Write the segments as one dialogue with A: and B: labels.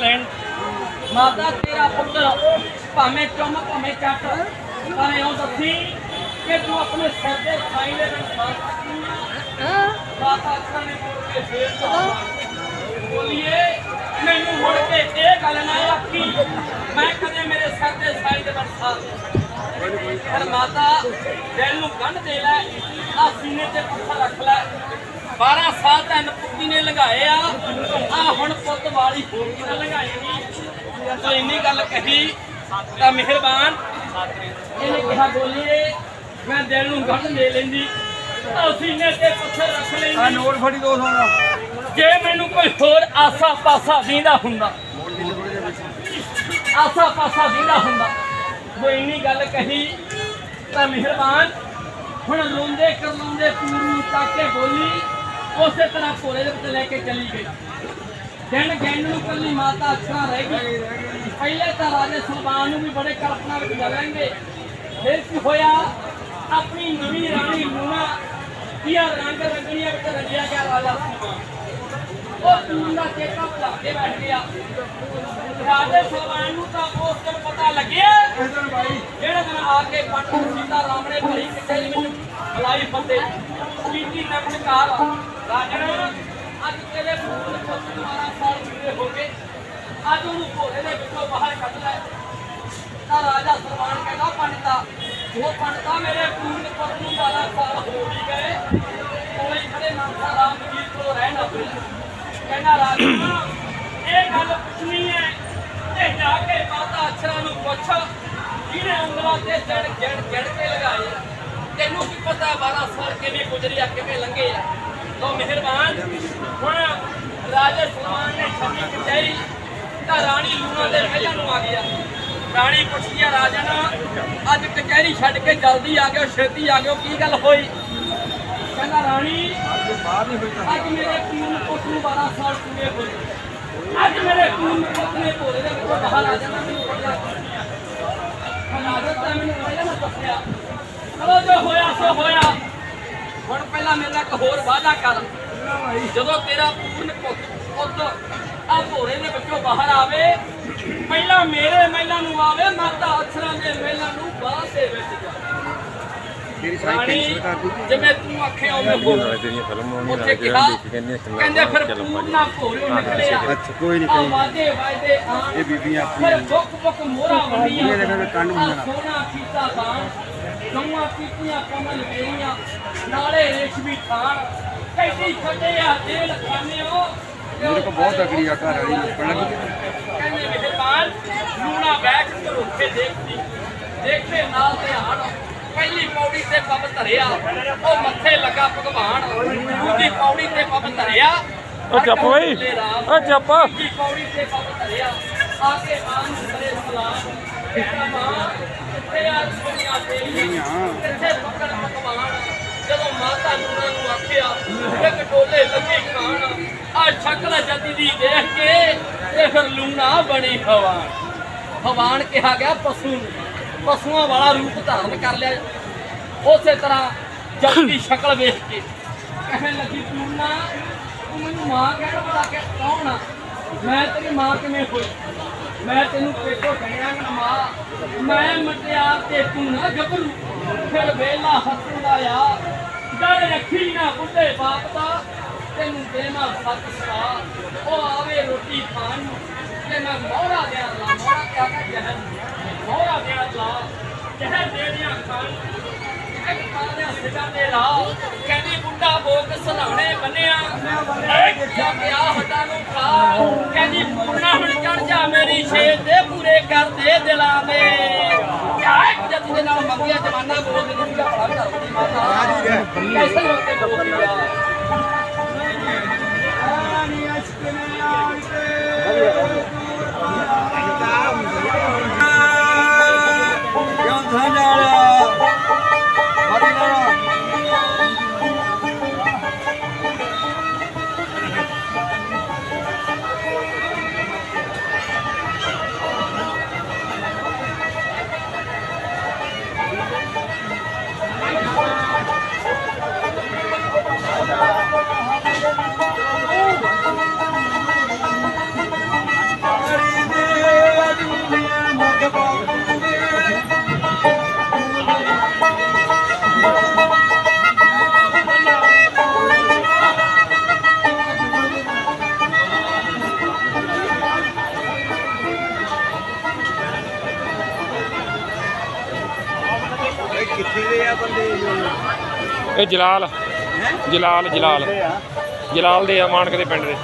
A: ਲੈਣ। ਮਾਤਾ ਤੇਰਾ ਪੁੱਤਰ, ਭਾਵੇਂ ਚੁੰਮ, ਭਾਵੇਂ ਚੱਟ, ਪਰ ਇਉਂ ਦੱਸੀ ਕਿ ਤੂੰ ਆਪਣੇ ਸਿਰ ਦੇ ਸਾਈ ਦੇ ਨਾਲ ਸਾਥ ਸਕਦੀ ਮਾਤਾ ਅੱਖਾਂ ਨੇ ਮੁੜ ਕੇ ਫੇਰ ਤੋਂ ਬੋਲੀਏ, ਮੈਨੂੰ ਮੁੜ ਕੇ ਇਹ ਗੱਲ ਨਾ ਆਖੀ, ਮੈਂ ਕਦੇ ਮੇਰੇ ਸਿਰ ਦੇ ਸਾਈ ਦੇ ਨਾਲ ਸਾਥ ਪਰ ਮਾਤਾ, ਦਿਲ ਨੂੰ ਗੰਢ ਦੇ ਲੈ ਆ ਸੀਨੇ ਤੇ ਪੱਥਰ ਰੱਖ ਲੈ। 12 ਸਾਲ ਤਾਂ ਪੁੱਤੀ ਨੇ ਲਗਾਏ ਆ। ਆ ਹੁਣ ਪੁੱਤ ਵਾਲੀ ਹੋਰ ਕਿਹਨਾਂ ਲਗਾਏਗੀ ਤੋ ਇੰਨੀ ਗੱਲ ਕਹੀ ਤਾਂ ਮਿਹਰਬਾਨ। ਇਹਨੇ ਕਿਹਾ ਬੋਲੀਏ ਮੈਂ ਦਿਲ ਨੂੰ ਗੰਢ ਦੇ ਲੈਂਦੀ। ਆ ਸੀਨੇ ਤੇ ਪੱਥਰ ਰੱਖ
B: ਆ
A: ਲੈਂਦੀ
B: ਨੋਟ ਫੜੀ ਦੋ ਸੋਣਾ
A: ਜੇ ਮੈਨੂੰ ਕੋਈ ਹੋਰ ਆਸਾ ਪਾਸਾ ਦੀਂਦਾ ਹੁੰਦਾ। ਆਸਾ ਪਾਸਾ ਦੀਂਦਾ ਹੁੰਦਾ। ਉਹ ਇੰਨੀ ਗੱਲ ਕਹੀ ਤਾਂ ਮਿਹਰਬਾਨ। ਹੁਣ ਰੋਂਦੇ ਕਰਲਾਉਂਦੇ ਪੂਰ ਨੂੰ ਚੱਕ ਕੇ ਬੋਲੀ। ਉਸੇ ਤਰ੍ਹਾਂ ਭੋਰੇ ਦੇ ਵਿੱਚ ਲੈ ਕੇ ਚਲੀ ਗਈ। ਦਿਨ ਗੈਣ ਨੂੰ ਕੱਲੀ ਮਾਤਾ ਅਕਸਰਾਂ ਰਹਿ ਗਈ। ਪਹਿਲੇ ਤਾਂ ਰਾਜੇ ਸੁਲਤਾਨ ਨੂੰ ਵੀ ਬੜੇ ਕਲਪਨਾ ਵਿੱਚ ਜਗਾਂਗੇ ਫਿਰ ਕੀ ਹੋਇਆ? ਆਪਣੀ ਨਵੀਂ ਰਾਣੀ ਲੂਣਾ ਦੀਆਂ ਰੰਗ ਰੰਗਣੀਆਂ ਵਿੱਚ ਰੰਗਿਆ ਗਿਆ ਰਾਜਾ ਸੁਲਤਾਨ। ਉਹ ਤੂੰ ਦਾ ਚੇਤਾ ਭੁਲਾ ਕੇ ਬੈਠ ਗਿਆ। ਰਾਜੇ ਸਲਵਾਨ ਨੂੰ ਤਾਂ ਉਸ ਦਿਨ ਪਤਾ ਲੱਗਿਆ ਜਿਹੜੇ ਦਿਨ ਆ ਕੇ ਪਟੂ ਸੀਤਾ ਰਾਮ ਨੇ ਭਰੀ ਕਿੱਥੇ ਵਿੱਚ ਬੁਲਾਈ ਫੰਦੇ ਕੀਤੀ ਨਮਸਕਾਰ ਰਾਜਨ ਅੱਜ ਤੇਰੇ ਪੂਰਨ ਪੁੱਤ 12 ਸਾਲ ਪੂਰੇ ਹੋ ਗਏ। ਅੱਜ ਉਹਨੂੰ ਭੋਰੇ ਦੇ ਵਿੱਚੋਂ ਬਾਹਰ ਕੱਢ ਲੈ। ਤਾਂ ਰਾਜਾ ਸਲਮਾਨ ਕਹਿੰਦਾ, ਪੰਡਤਾ, ਉਹ ਪੰਡਤਾ ਮੇਰੇ ਪੂਰਨ ਪੁੱਤ ਨੂੰ 12 ਸਾਲ ਹੋ ਵੀ ਗਏ। ਕੋਲੇ ਹੀ ਖੜੇ ਨਾਮਾ ਰਾਮ ਜੀ ਕੋਲ ਰਹਿਣਾ ਪਿਆ ਕਹਿੰਦਾ, ਰਾਜਾ, ਇਹ ਗੱਲ ਪੁੱਛਣੀ ਹੈ। ਤੇ ਜਾ ਕੇ ਮਾਤਾ ਅਛਰਾ ਨੂੰ ਪੁੱਛ। ਜਿਹਨੇ ਉਂਗਲਾਂ ਤੇ ਜੜ ਜੜ ਜੜ ਕੇ ਲਗਾਏ, ਤੈਨੂੰ ਕੀ ਪਤਾ 12 ਸਾਲ ਕਿਵੇਂ ਗੁਜ਼ਰਿਆ, ਕਿਵੇਂ ਲੰਘੇ ਆ। ਲੋ ਮਿਹਰਬਾਨ। ਹੁਣ ਰਾਜਾ ਸਲਮਾਨ ਨੇ ਛੱਡੀ ਕਚਹਿਰੀ, ਤਾਂ ਰਾਣੀ ਲੂਣਾ ਦੇ ਮਹਿਲਾਂ ਨੂੰ ਆ ਗਿਆ। ਰਾਣੀ ਪੁੱਛਦੀ ਆ ਰਾਜਨ ਅੱਜ ਕਚਹਿਰੀ ਛੱਡ ਕੇ ਜਲਦੀ ਆ ਗਿਓ ਛੇਤੀ ਆ ਗਿਓ ਕੀ ਗੱਲ ਹੋਈ? ਕਹਿੰਦਾ, ਰਾਣੀ, ਅੱਜ ਮੇਰੇ ਪੂਰਨ ਪੁੱਤ ਨੂੰ 12 ਸਾਲ ਪੂਰੇ ਹੋਏ। ਅੱਜ ਮੇਰੇ ਪੂਰਨ ਪੁੱਤ ਨੇ ਭੋਲੇ ਦੇ ਵਿੱਚੋਂ ਬਾਹਰ ਆ ਜਾਣਾ, ਮੈਨੂੰ ਪਤਾ ਹਨਾਜ਼ਤ ਤਾਂ ਮੈਨੂੰ ਪਹਿਲਾਂ ਨਾ ਦੱਸਿਆ ਚਲੋ ਜੋ ਹੋਇਆ ਸੋ ਹੋਇਆ ਹੁਣ ਪਹਿਲਾਂ ਮੇਰਾ ਇੱਕ ਹੋਰ ਵਾਅਦਾ ਕਰ ਜਦੋਂ ਤੇਰਾ ਪੂਰਨ ਪੁੱਤ ਪੁੱਤ ਆ ਭੋਲੇ ਦੇ ਵਿੱਚੋਂ ਬਾਹਰ ਆਵੇ ਪਹਿਲਾਂ ਮੇਰੇ ਮਹਿਲਾਂ ਨੂੰ ਆਵੇ, ਮਾਤਾ ਅਛਰਾਂ ਦੇ ਰਾਣੀ ਜਿਵੇਂ ਤੂੰ ਆਖੇ ਉਵੇਂ ਹੋ
C: ਤੇਰੀਆਂ ਫਿਲਮਾਂ ਨਹੀਂ
A: ਉੱਥੇ
C: ਲੱਗਦੀਆਂ
A: ਕਿਹਾ
C: ਦੇਖ ਕਹਿੰਦੀਆਂ ਕਿੰਨਾ
A: ਕਹਿੰਦੇ ਫਿਰ
C: ਚੱਲ
A: ਪੂਰਨਾ ਭੋਰਿਓ ਨਿਕਲਿਆ।
B: ਅੱਛਾ ਕੋਈ ਨਹੀਂ
A: ਆ
B: ਕੋਈ
A: ਵਾਦੇ ਵਾਦੇ ਆ
B: ਇਹ ਬੀਬੀਆਂ
A: ਫਿਰ
B: ਆਪਣੀਆਂ
A: ਬੁੱਕ ਬੁੱਕ ਮੋਰਾ ਵੰਡੀਆਂ
B: ਇਹ ਦੇਖੋ ਵੀ ਕੰਨ ਹੁੰਦੇ
A: ਆਹ ਸੋਨਾ ਕੀਤਾ ਤਾਂ ਗਊਆਂ ਪੀਤੀਆਂ ਕਮਲ ਮੇਰੀਆਂ ਨਾਲੇ ਰੇਸ਼ਮੀ ਥਾਨ ਕੈਦੀ ਛੱਡੇ ਆ ਜੇਲ ਖਾਨਿਓ।
B: ਮੇਰੇ ਕੋਲ ਬਹੁਤ ਅਗਲੀ ਆ ਘਰ ਵਾਲੀ ਪੜਨ
A: ਕਹਿੰਦੇ ਮਿਹਰਬਾਨ ਲੂਣਾ ਬੈਠ ਕੇ ਰੁੱਖੇ ਦੇਖਦੀ। ਦੇਖਦੇ ਨਾਲ ਧਿਆਨ। ਪਹਿਲੀ ਪੌੜੀ ਤੇ ਪੱਬ ਧਰਿਆ ਉਹ ਮੱਥੇ ਲੱਗਾ ਭਗਵਾਨ। ਦੂਜੀ ਪੌੜੀ ਤੇ ਪੱਬ ਧਰਿਆ।
C: ਓ ਚੁੱਪ ਬਈ। ਓ ਚੁੱਪ।
A: ਤੀਜੀ ਪੌੜੀ ਤੇ ਪੱਬ ਧਰਿਆ। ਆ ਕੇ ਮਾਂ ਨੂੰ ਕਰੇ ਸਲਾਮ। ਕਹਿੰਦਾ ਮਾਂ ਕਿੱਥੇ ਆ ਦੁਨੀਆ ਤੇਰੀਆਂ ਕਿੱਥੇ ਪਕੜ ਭਗਵਾਨ? ਜਦੋਂ ਮਾਤਾ ਨੂਰਾਂ ਨੂੰ ਆਖਿਆ ਇੱਕ ਟੋਲੇ ਲੱਗੀ ਖਾਣ। ਆ ਸ਼ਕਲ ਜੱਦੀ ਦੀ ਦੇਖ ਕੇ ਤੇ ਫਿਰ ਲੂਣਾ ਬਣੀ ਹਵਾਨ ਹਵਾਨ ਕਿਹਾ ਗਿਆ ਪਸ਼ੂ ਨੂੰ ਪਸ਼ੂਆਂ ਵਾਲਾ ਰੂਪ ਧਾਰਨ ਕਰ ਲਿਆ। ਉਸੇ ਤਰ੍ਹਾਂ ਜੱਦ ਦੀ ਸ਼ਕਲ ਵੇਖ ਕੇ ਕਹਿਣ ਲੱਗੀ ਲੂਣਾ ਤੂੰ ਮੈਨੂੰ ਮਾਂ ਕਹਿਣਾ ਪਤਾ ਕਿ ਕੌਣ ਆ? ਮੈਂ ਤੇਰੀ ਮਾਂ ਕਿਵੇਂ ਹੋਈ? ਮੈਂ ਤੈਨੂੰ ਪੇਟੋ ਕਹਿਣਾ ਕਿ ਮਾਂ। ਮੈਂ ਮਟਿਆਰ ਤੇ ਤੂੰ ਨਾ ਗੱਭਰੂ। ਫਿਰ ਵੇਲਾ ਹੱਸਣ ਆ ਡਰ ਰੱਖੀ ਨਾ ਬੁੱਢੇ ਬਾਪ ਦਾ। ਤੈਨੂੰ ਦੇਣਾ ਸੱਤ ਸਾ ਉਹ ਆਵੇ ਰੋਟੀ ਖਾਣ ਨੂੰ। ਤੇ ਮੈਂ ਮੋਹਰਾ ਦਿਆਂ ਮੋਹਰਾ ਕਿਆ ਕਰ ਜਹਰ ਮੋਹਰਾ ਦਿਆਂ ਲਾ ਜਹਰ ਦੇ ਦਿਆਂ ਖਾਣ ਨੂੰ। ਇੱਕ ਪਾਲਿਆ ਸਿੱਧਾ ਤੇ ਰਾਹ ਕਹਿੰਦੀ ਬੁੱਢਾ ਬੋਕ ਸਲਾਣੇ ਬੰਨਿਆ ਇਹ ਕਿਆ ਪਿਆ ਹੱਡਾਂ ਨੂੰ ਖਾ ਕਹਿੰਦੀ ਪੂਰਨਾ ਹੁਣ ਚੜ ਜਾ ਮੇਰੀ ਛੇਦ ਦੇ ਪੂਰੇ ਕਰ ਦੇ ਦਿਲਾਂ ਦੇ ਕਿਆ ਇੱਕ ਜੱਤੀ ਦੇ ਨਾਲ ਮੰਗਿਆ ਜਮਾਨਾ ਬੋਲ ਦਾ ਬੜਾ ਕਰਦੀ ਮਾਤਾ ਕੈਸੇ ਲੋਕੇ ਬੋਲਦੀ ਆ
B: ਕਿਉਂ ਕਿੱਥੇ ਦੇ ਆ ਬੰਦੇ
C: ਇਹ? ਜਲਾਲ।
B: ਹੈ?
C: ਜਲਾਲ ਜਲਾਲ। ਜਲਾਲ ਦੇ ਆ ਮਾਨਕ ਦੇ ਪਿੰਡ ਦੇ।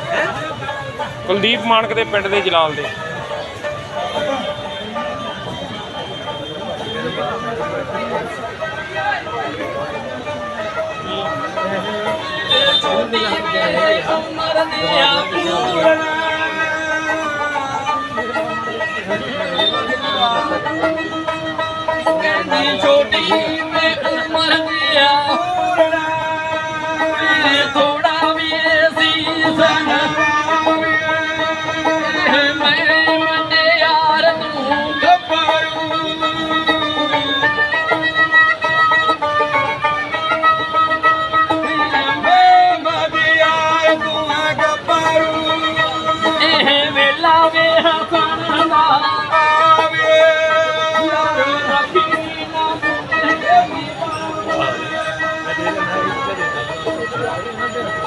C: ਕੁਲਦੀਪ ਮਾਨਕ ਦੇ ਪਿੰਡ ਦੇ ਜਲਾਲ ਦੇ।
A: ਕਹਿੰਦੀ ਛੋੜ 对对。